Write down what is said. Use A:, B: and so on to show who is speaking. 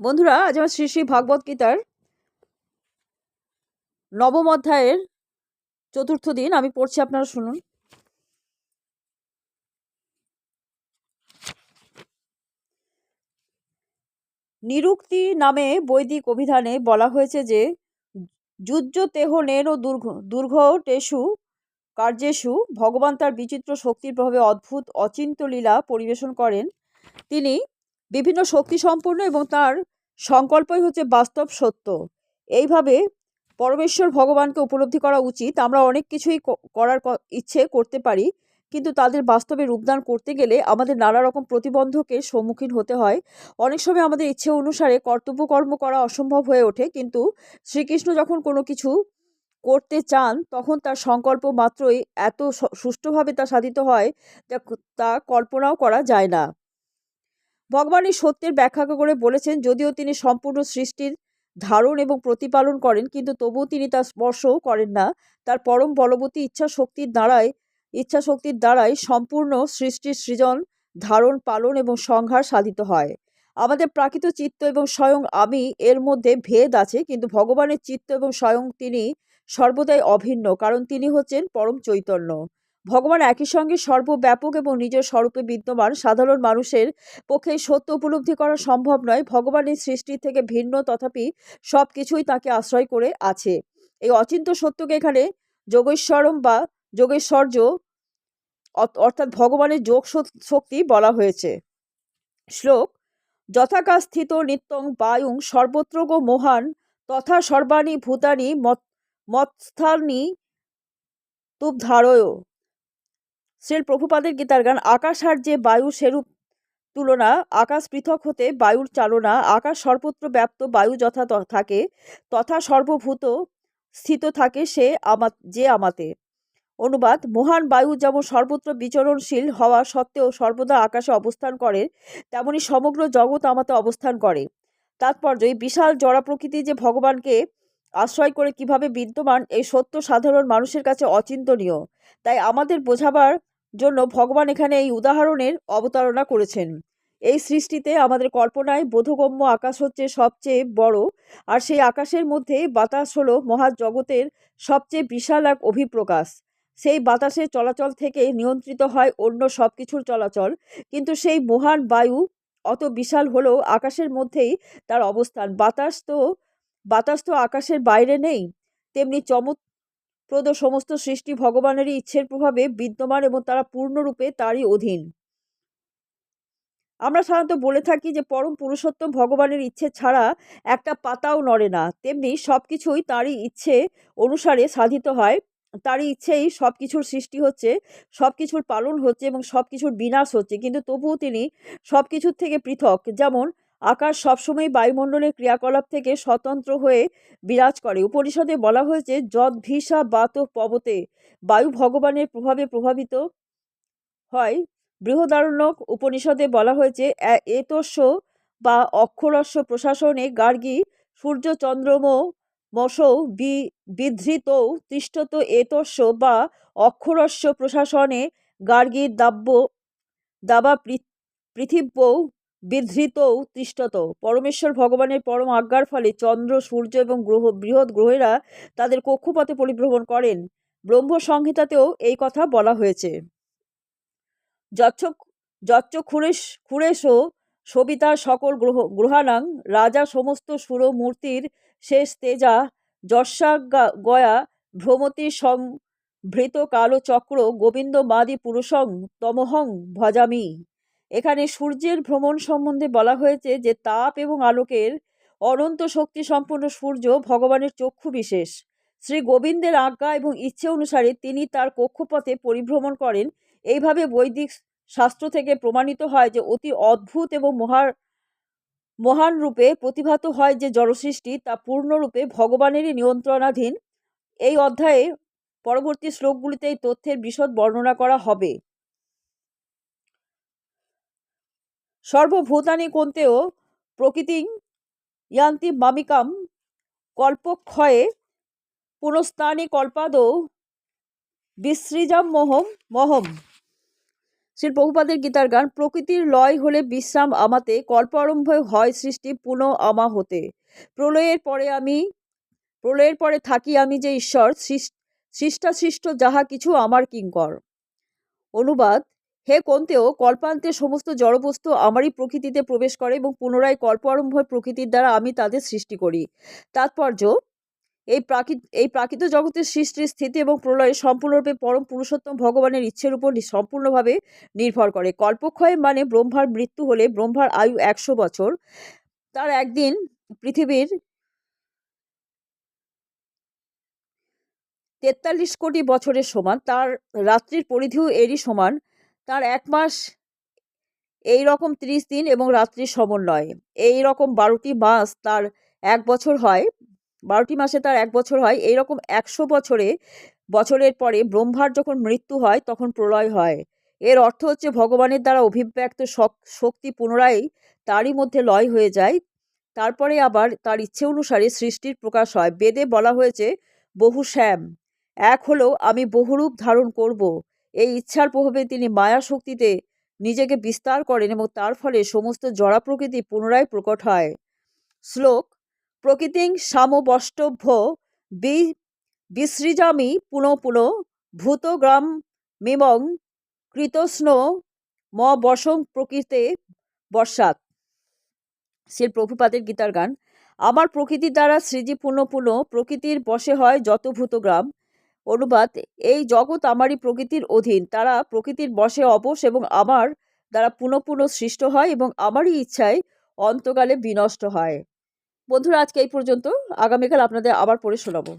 A: বন্ধুরা, আজ আমার শ্রী শ্রী ভাগবত গীতার নবম অধ্যায়ের চতুর্থ দিন আমি পড়ছি, আপনারা শুনুন। নিরুক্তি নামে বৈদিক অভিধানে বলা হয়েছে যে যুজ্য তেহ নের ও দুর্ঘ টেসু কার্যেষু ভগবান তার বিচিত্র শক্তির প্রভাবে অদ্ভুত অচিন্ত লীলা পরিবেশন করেন। তিনি বিভিন্ন শক্তি সম্পন্ন এবং তার সংকল্পই হচ্ছে বাস্তব সত্য। এইভাবে পরমেশ্বর ভগবানকে উপলব্ধি করা উচিত। আমরা অনেক কিছুই করার ইচ্ছে করতে পারি, কিন্তু তাদের বাস্তবে রূপদান করতে গেলে আমাদের নানা রকম প্রতিবন্ধকের সম্মুখীন হতে হয়। অনেক সময় আমাদের ইচ্ছে অনুসারে কর্তব্য কর্ম করা অসম্ভব হয়ে ওঠে, কিন্তু শ্রীকৃষ্ণ যখন কোনো কিছু করতে চান, তখন তার সংকল্প মাত্রই এত সুষ্ঠুভাবে তা সাধিত হয়, যা তা কল্পনাও করা যায় না। ভগবান এই সত্যের ব্যাখ্যা করে বলেছেন, যদিও তিনি সম্পূর্ণ সৃষ্টির ধারণ এবং প্রতিপালন করেন, কিন্তু তবুও তিনি তা স্পর্শও করেন না। তার পরম বলবতী ইচ্ছা শক্তির দ্বারাই ইচ্ছা শক্তির দ্বারাই সম্পূর্ণ সৃষ্টির সৃজন, ধারণ, পালন এবং সংহার সাধিত হয়। আমাদের প্রাকৃত চিত্ত এবং স্বয়ং আমি এর মধ্যে ভেদ আছে, কিন্তু ভগবানের চিত্ত এবং স্বয়ং তিনি সর্বদাই অভিন্ন, কারণ তিনি হচ্ছেন পরম চৈতন্য। ভগবান একই সঙ্গে সর্বব্যাপক এবং নিজের স্বরূপে বিদ্যমান সাধারণ মানুষের পক্ষে সত্য উপলব্ধি করা সম্ভব নয়। ভগবানের সৃষ্টি থেকে ভিন্ন তথাপি সব কিছুই তাকে আশ্রয় করে আছে। এই অচিন্ত সত্যকে এখানে যোগেশ্বরম বা যোগেশ্বর্য অর্থাৎ ভগবানের যোগ শক্তি বলা হয়েছে। শ্লোক যথাকা স্থিত নিত্যং বায়ুং সর্বত্র গো মহান তথা সর্বাণী ভূতানি মৎস্থানি তুপ ধারয় শ্রীল প্রভুপাদের গীতার গান, আকাশ আর যে বায়ু সেরূপ তুলনা, আকাশ পৃথক হতে বায়ুর চালনা, আকাশ সর্বত্র ব্যাপ্ত বায়ু যথা থাকে, তথা সর্বভূত স্থিত থাকে সে আমা যে আমাতে। অনুবাদ, মহান বায়ু যেমন সর্বত্র বিচরণশীল হওয়া সত্ত্বেও সর্বদা আকাশে অবস্থান করে, তেমনি সমগ্র জগৎ আমাতে অবস্থান করে। তাৎপর্য, এই বিশাল জড়া প্রকৃতি যে ভগবানকে আশ্রয় করে কীভাবে বিদ্যমান, এই সত্য সাধারণ মানুষের কাছে অচিন্তনীয়। তাই আমাদের বোঝাবার জন্য ভগবান এখানে এই উদাহরণের অবতারণা করেছেন। এই সৃষ্টিতে আমাদের কল্পনায় বোধগম্য আকাশ হচ্ছে সবচেয়ে বড়, আর সেই আকাশের মধ্যে বাতাস হলো মহাজগতের সবচেয়ে বিশাল এক অভিপ্রকাশ। সেই বাতাসের চলাচল থেকে নিয়ন্ত্রিত হয় অন্য সব কিছুর চলাচল, কিন্তু সেই মহান বায়ু অত বিশাল হলেও আকাশের মধ্যেই তার অবস্থান। বাতাস তো বাতাস তো আকাশের বাইরে নেই, তেমনি চমৎপ্রদ সমস্ত সৃষ্টি ভগবানেরই ইচ্ছের প্রভাবে বিদ্যমান এবং তারা পূর্ণরূপে তারই অধীন। আমরা সাধারণত বলে থাকি যে, পরম পুরুষোত্তম ভগবানের ইচ্ছে ছাড়া একটা পাতাও নড়ে না। তেমনি সব কিছুই তারই ইচ্ছে অনুসারে সাধিত হয়। তারই ইচ্ছেই সব কিছুর সৃষ্টি হচ্ছে সব কিছুর পালন হচ্ছে এবং সব কিছুর বিনাশ হচ্ছে। কিন্তু তবুও তিনি সব কিছুর থেকে পৃথক। যেমন আকাশ সবসময় বায়ুমণ্ডলের ক্রিয়াকলাপ থেকে স্বতন্ত্র হয়ে বিরাজ করে। উপনিষদে বলা হয়েছে যদ ভিসা বাত পবতে। বায়ু ভগবানের প্রভাবে প্রভাবিত হয়। বৃহদারণ্যক উপনিষদে বলা হয়েছে এতস্য বা অক্ষরস্য প্রশাসনে গার্গী সূর্য চন্দ্রম মশৌ বি, বিধৃত তিষ্ঠত এতস্য বা অক্ষরস্য প্রশাসনে গার্গী দাব্য, দাবা পৃথিব্যৌ বিধৃতৌ তিষ্ঠত পরমেশ্বর ভগবানের পরম আজ্ঞার ফলে চন্দ্র, সূর্য এবং গ্রহ, বৃহৎ গ্রহেরা তাদের কক্ষপথে পরিভ্রমণ করেন। ব্রহ্ম সংহিতাতেও এই কথা বলা হয়েছে। যচ্ছ যচ্চ খুরেশ, খুরেশো সবিতা সকল গ্রহ গ্রহাণাং রাজা সমস্ত সুর মূর্তির শেষ তেজা যশা গয়া ভ্রমতি সংভৃত কালো চক্র গোবিন্দ মাদি পুরুষং তমহং ভজামি। এখানে সূর্যের ভ্রমণ সম্বন্ধে বলা হয়েছে যে, তাপ এবং আলোকের অনন্ত শক্তি সম্পন্ন সূর্য ভগবানের চক্ষু বিশেষ। শ্রী গোবিন্দের আজ্ঞা এবং ইচ্ছে অনুসারে তিনি তার কক্ষপথে পরিভ্রমণ করেন। এইভাবে বৈদিক শাস্ত্র থেকে প্রমাণিত হয় যে, অতি অদ্ভুত এবং মহার, মহান রূপে প্রতিভাত হয় যে, জড়সৃষ্টি তা পূর্ণরূপে ভগবানেরই নিয়ন্ত্রণাধীন। এই অধ্যায়ে পরবর্তী শ্লোকগুলিতে এই তথ্যের বিশদ বর্ণনা করা হবে। সর্বভূতানি কোন্তেও প্রকৃতি ইয়ান্তি মামিকাম কল্পক্ষয়ে পুনস্তানি কল্পাদৌ বিশ্রীজাম মহম। মহম শ্রী প্রভুপাদের গীতার গান, প্রকৃতির লয় হলে বিশ্রাম আমাতে, কল্প আরম্ভ হয় সৃষ্টি পুনঃ আমা হতে। প্রলয়ের পরে আমি, প্রলয়ের পরে থাকি আমি যে ঈশ্বর সৃষ- সৃষ্টাসৃষ্ট যাহা কিছু আমার কিঙ্কর। অনুবাদ হে কন্তেও কল্পান্তে সমস্ত জড়বস্তু আমারই প্রকৃতিতে প্রবেশ করে এবং পুনরায় কল্প আরম্ভ প্রকৃতির দ্বারা আমি তাদের সৃষ্টি করি। তাৎপর্য, এই প্রাকৃত এই প্রাকৃত জগতের সৃষ্টির স্থিতি এবং প্রলয়ে সম্পূর্ণরূপে পরম পুরুষোত্তম ভগবানের ইচ্ছের উপর সম্পূর্ণভাবে নির্ভর করে। কল্পক্ষয় মানে ব্রহ্মার মৃত্যু হলে ব্রহ্মার আয়ু একশো বছর। তার একদিন পৃথিবীর তেতাল্লিশ কোটি বছরের সমান, তার রাত্রির পরিধিও এরই সমান। তার এক মাস এই রকম ত্রিশ দিন এবং রাত্রির সমন্বয়। এই রকম বারোটি মাস তার এক বছর হয়, বারোটি মাসে তার এক বছর হয়। এই রকম একশো বছরে, বছরের পরে ব্রহ্মার যখন মৃত্যু হয় তখন প্রলয় হয়। এর অর্থ হচ্ছে ভগবানের দ্বারা অভিব্যক্ত শক- শক্তি পুনরায় তারই মধ্যে লয় হয়ে যায়। তারপরে আবার তার ইচ্ছে অনুসারে সৃষ্টির প্রকাশ হয়। বেদে বলা হয়েছে, বহু শ্যাম। এক হলো, আমি বহুরূপ ধারণ করব। এই ইচ্ছার প্রভাবে তিনি মায়া শক্তিতে নিজেকে বিস্তার করেন এবং তার ফলে সমস্ত জড়া প্রকৃতি পুনরায় প্রকট হয়। শ্লোক, প্রকৃতিং সামবষ্টভ্য বি পুনঃ পুনঃ ভূতগ্রাম মিমং কৃতস্ন ম বসং প্রকৃতে বর্ষাত সে প্রভুপাতের গীতার গান, আমার প্রকৃতির দ্বারা সৃজি পুনঃ পুনঃ প্রকৃতির বশে হয় যত ভূতগ্রাম। অনুবাদ, এই জগৎ আমারই প্রকৃতির অধীন। তারা প্রকৃতির বশে অবশ এবং আমার দ্বারা পুনঃ পুনঃ সৃষ্ট হয় এবং আমারই ইচ্ছায় অন্তকালে বিনষ্ট হয়। বন্ধুরা, আজকে এই পর্যন্ত। আগামীকাল আপনাদের আবার পড়ে শোনাবো।